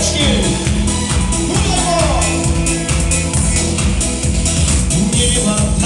rescue. Move along. Give up.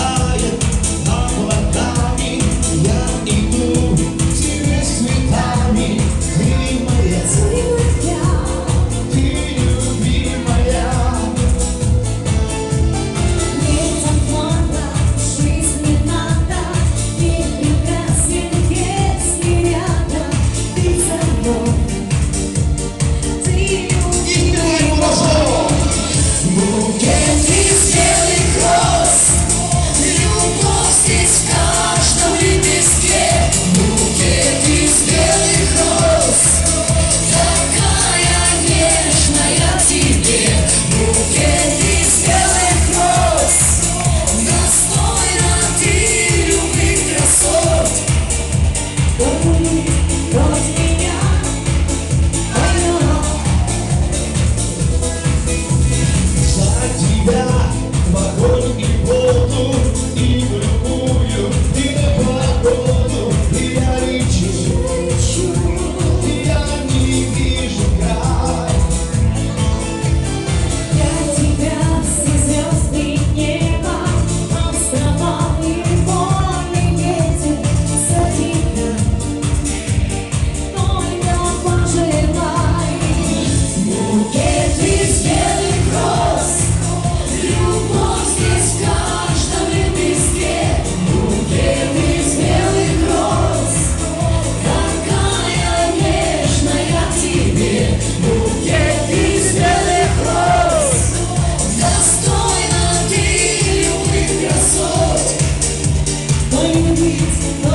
Please